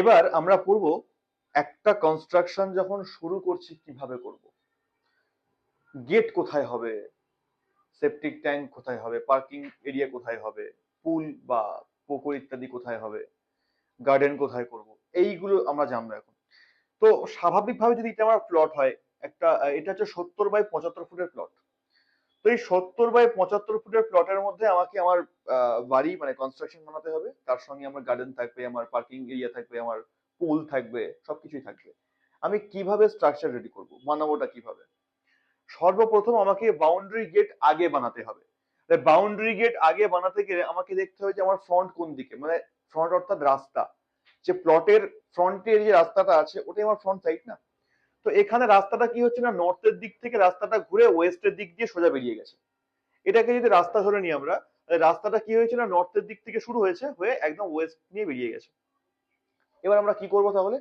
এবার আমরা পড়ব একটা কনস্ট্রাকশন যখন শুরু করছি কীভাবে করব। গেট কোথায় হবে? সেপটিক ট্যাঙ্ক কোথায় হবে? পার্কিং এরিয়া কোথায় হবে? পুল বা পুকুর ইত্যাদি কোথায় হবে? গার্ডেন কোথায় করব? এইগুলো আমরা জানব এখন। তো স্বাভাবিকভাবে যদি এটা আমার প্লট হয়, একটা, এটা হচ্ছে সত্তর বাই পঁচাত্তর ফুটের প্লট তো এই সত্তর বাই পঁচাত্তর ফুটের প্লটের মধ্যে আমাকে আমার বাড়ি মানে কনস্ট্রাকশন বানাতে হবে। তার সঙ্গে আমার গার্ডেন থাকবে, আমার পার্কিং এরিয়া থাকবে, আমার পুল থাকবে, সবকিছুই থাকবে। আমি কীভাবে স্ট্রাকচার রেডি করব? বানাবোটা কীভাবে? সর্বপ্রথম আমাকে বাউন্ডারি গেট আগে বানাতে হবে। বাউন্ডারি গেট আগে বানাতে গেলে আমাকে দেখতে হবে যে আমার ফ্রন্ট কোন দিকে। মানে ফ্রন্ট অর্থাৎ রাস্তা। যে প্লটের ফ্রন্টের যে রাস্তাটা আছে, ওটাই আমার ফ্রন্ট সাইড না? তো এখানে রাস্তাটা কি হচ্ছে না নর্থের দিক থেকে রাস্তাটা ঘুরে ওয়েস্টের দিক দিয়ে সোজা বেরিয়ে গেছে। এটাকে যদি রাস্তা ধরে নিই আমরা রাস্তাটা কি হয়েছে না নর্থের দিক থেকে শুরু হয়েছে, হয়ে একদম ওয়েস্ট নিয়ে বেরিয়ে গেছে। এবার আমরা কি করব তাহলে?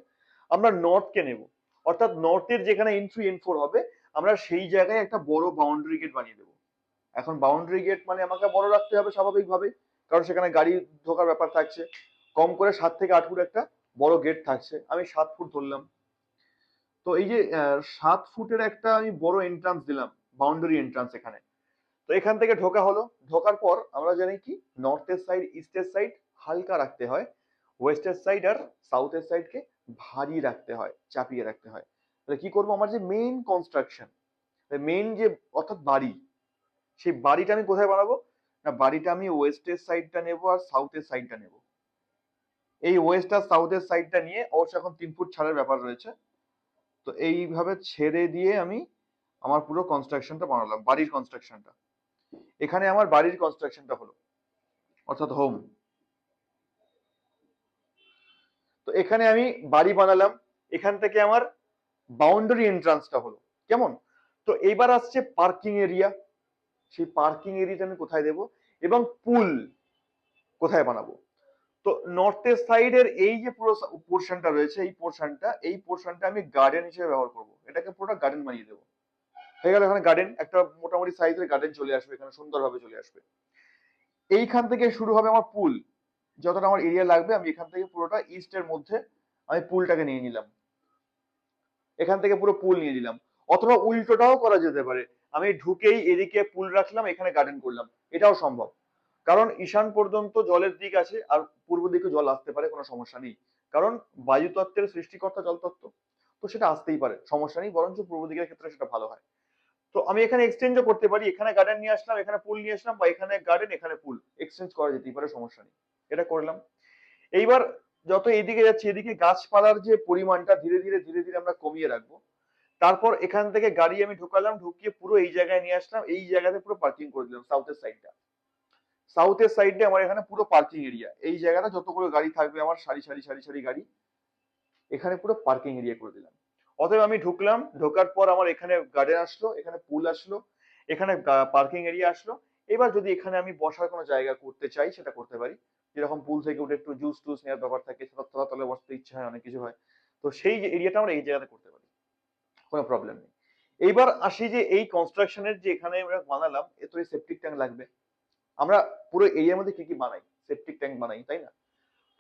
আমরা নর্থকে নেব। অর্থাৎ নর্থের যেখানে এন্ট্রি এন ফোর হবে, আমরা সেই জায়গায় একটা বড় বাউন্ডারি গেট বানিয়ে দেবো। এখন বাউন্ডারি গেট মানে আমাকে বড় রাখতে হবে স্বাভাবিকভাবে কারণ সেখানে গাড়ি ঢোকার ব্যাপার থাকছে। কম করে সাত থেকে আট ফুট একটা বড় গেট থাকছে। আমি সাত ফুট ধরলাম। তো এই যে সাত ফুটের একটা আমি বড় এন্ট্রান্স দিলাম বাউন্ডারি এন্ট্রান্স এখানে। তো এখান থেকে ঢোকা হলো। ঢোকার পর আমরা জানি কি? নর্থের সাইড ইস্টের সাইড হালকা রাখতে হয়। ওয়েস্টের সাইড আর সাউথের সাইডকে ভারী রাখতে হয়, চাপিয়ে রাখতে হয়। তাহলে কি করব? আমার যে মেইন কনস্ট্রাকশন মেইন যে, অর্থাৎ বাড়ি, সেই বাড়িটা আমি কোথায় বানাবো? না, বাড়িটা আমি ওয়েস্টের সাইডটা নেব আর সাউথের সাইডটা নেব। এই ওয়েস্ট আর সাউথের সাইডটা নিয়ে অবশ্য এখন তিন ফুট ছাড়ের ব্যাপার রয়েছে। তো এইভাবে ছেড়ে দিয়ে আমি আমার পুরো কনস্ট্রাকশনটা বানালাম, বাড়ির কনস্ট্রাকশনটা এখানে আমার বাড়ির কনস্ট্রাকশনটা হলো, অর্থাৎ হোম তো এখানে আমি বাড়ি বানালাম, এখান থেকে আমার বাউন্ডারি এন্ট্রান্সটা হলো। কেমন? তো এইবার আসছে পার্কিং এরিয়া সেই পার্কিং এরিয়াটা আমি কোথায় দেব? এবং পুল কোথায় বানাবো? তো নর্থের সাইডের এই যে পুরো পোর্শনটা রয়েছে, এই পোর্শনটা এই পোর্শনটা আমি গার্ডেন হিসেবে ব্যবহার করব। এটাকে পুরোটা গার্ডেন বানিয়ে দেবো। হয়ে গেল এখানে গার্ডেন একটা মোটামুটি সাইজের গার্ডেন চলে আসবে, এখানে সুন্দরভাবে চলে আসবে। এইখান থেকে শুরু হবে আমার পুল যতটা আমার এরিয়া লাগবে, আমি এখান থেকে পুরোটা ইস্টের মধ্যে আমি পুলটাকে নিয়ে নিলাম। এখান থেকে পুরো পুল নিয়ে নিলাম। অথবা উল্টোটাও করা যেতে পারে। আমি ঢুকেই এদিকে পুল রাখলাম, এখানে গার্ডেন করলাম। এটাও সম্ভব। কারণ ঈশান পর্যন্ত জলের দিক আছে আর পূর্ব দিকে জল আসতে পারে, কোনো সমস্যা নেই। কারণ বায়ুতত্ত্বের সৃষ্টিকর্তা জলতত্ত্ব, তো সেটা আসতেই পারে, সমস্যা নেই, বরঞ্চ পূর্ব দিকের ক্ষেত্রে সেটা ভালো হয়। তো আমি এখানে এক্সচেঞ্জও করতে পারি, এখানে গার্ডেন নিয়ে আসলাম, এখানে পুল নিয়ে আসলাম বা এখানে গার্ডেন এখানে পুল এক্সচেঞ্জ করা যেতেই পারে, সমস্যা নেই। এটা করলাম। এইবার যত এদিকে যাচ্ছে, এদিকে গাছপালার যে পরিমাণটা ধীরে ধীরে ধীরে ধীরে আমরা কমিয়ে রাখব। তারপর এখান থেকে গাড়ি আমি ঢুকালাম, ঢুকিয়ে পুরো এই জায়গায় নিয়ে আসলাম, এই জায়গাতে পুরো পার্কিং করে দিলাম সাউথের সাইডটা সাউথের সাইডে আমার এখানে পুরো পার্কিং এরিয়া এই জায়গাটা যতগুলো গাড়ি থাকবে, আমার সারি সারি সারি সারি গাড়ি, এখানে পুরো পার্কিং এরিয়া করে দিলাম। অতএব আমি ঢুকলাম, ঢোকার পর আমার এখানে গার্ডেন আসলো, এখানে পুল আসলো, এখানে পার্কিং এরিয়া আসলো। এবার যদি এখানে আমি বসার কোনো জায়গা করতে চাই, সেটা করতে পারি। যেরকম পুল থেকে উঠে একটু জুস টুস নেওয়ার ব্যাপার থাকে, সেটা তলা তলে বসতে ইচ্ছা হয়, অনেক কিছু হয়। তো সেই এরিয়াটা আমরা এই জায়গাতে করতে পারি। কোনো প্রবলেম নেই। এইবার আসি যে এই কনস্ট্রাকশনের যে এখানে আমরা বানালাম এ তো সেপটিক ট্যাঙ্ক লাগবে। আমরা পুরো এরিয়ার মধ্যে কি কি বানাই? সেপটিক ট্যাঙ্ক বানাই, তাই না?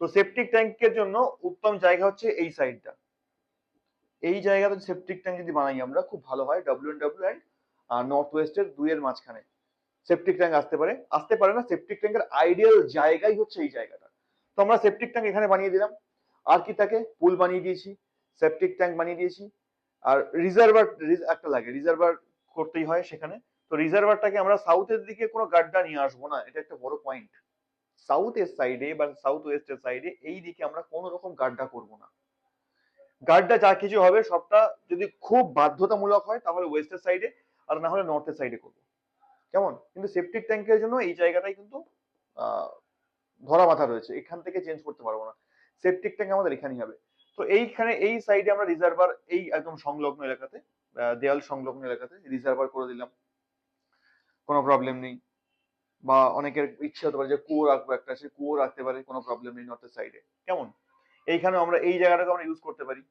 তো সেপটিক ট্যাঙ্কের জন্য উত্তম জায়গা হচ্ছে এই সাইডটা এই জায়গাতে সেপটিক ট্যাঙ্ক যদি বানাই আমরা, খুব ভালো হয় W N W and north ওয়েস্টের দুইয়ের মাঝখানে। সেপটিক ট্যাঙ্ক আসতে পারে। আসতে পারে না সেপটিক ট্যাঙ্কের আইডিয়াল জায়গাই হচ্ছে এই জায়গাটা। তো আমরা সেপটিক ট্যাঙ্ক এখানে বানিয়ে দিলাম। আর কি থাকে পুল বানিয়ে দিয়েছি সেপটিক ট্যাঙ্ক বানিয়ে দিয়েছি। আর রিজার্ভার একটা লাগে রিজার্ভার করতেই হয় সেখানে। তো রিজার্ভারটাকে আমরা সাউথের দিকে কোনো গাড্ডা নিয়ে আসব না, এটা একটা বড় পয়েন্ট সাউথের সাইডে বা সাউথ ওয়েস্টের সাইডে এই দিকে আমরা কোনো রকম গাড্ডা করব না। গাড্ডা যা কিছু হবে সবটা যদি খুব বাধ্যতামূলক হয় তাহলে ওয়েস্টের সাইডে আর না হলে নর্থের সাইডে করব। কেমন? কিন্তু সেপটিক ট্যাঙ্কের জন্য এই জায়গাটাই কিন্তু ধরা মাথা রয়েছে। এখান থেকে চেঞ্জ করতে পারব না। সেপটিক ট্যাঙ্ক আমাদের এখানেই হবে। তো এইখানে এই সাইডে আমরা রিজার্ভার এই একদম সংলগ্ন এলাকাতে দেয়াল সংলগ্ন এলাকাতে রিজার্ভার করে দিলাম। কোনো প্রবলেম নেই। বা অনেকের ইচ্ছে হতে পারে যে কুয়ো রাখব একটা, সে কুয়ো রাখতে পারে, কোনো প্রবলেম নেই নর্থের সাইডে কেমন? এইখানেও আমরা এই জায়গাটাকে আমরা ইউজ করতে পারি।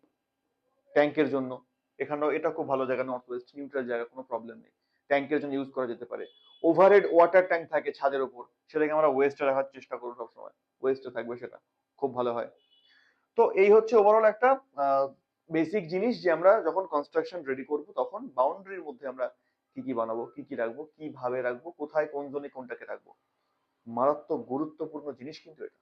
ট্যাঙ্কের জন্য। এখানেও এটা খুব ভালো জায়গা নর্থ ওয়েস্ট নিউট্রাল জায়গা, কোনো প্রবলেম নেই। ট্যাঙ্কের জন্য ইউজ করা যেতে পারে। ওভারহেড ওয়াটার ট্যাঙ্ক থাকে ছাদের উপর সেটাকে আমরা ওয়েস্টে রাখার চেষ্টা করব সবসময়। ওয়েস্টে থাকবে সেটা। খুব ভালো হয়। তো এই হচ্ছে ওভারঅল একটা বেসিক জিনিস যে আমরা যখন কনস্ট্রাকশন রেডি করব, তখন বাউন্ডারির মধ্যে আমরা কি কি বানাবো, কি কি রাখব, কীভাবে রাখব, কোথায়, কোন জোনে কোনটাকে রাখব। মারাত্মক গুরুত্বপূর্ণ জিনিস কিন্তু এটা।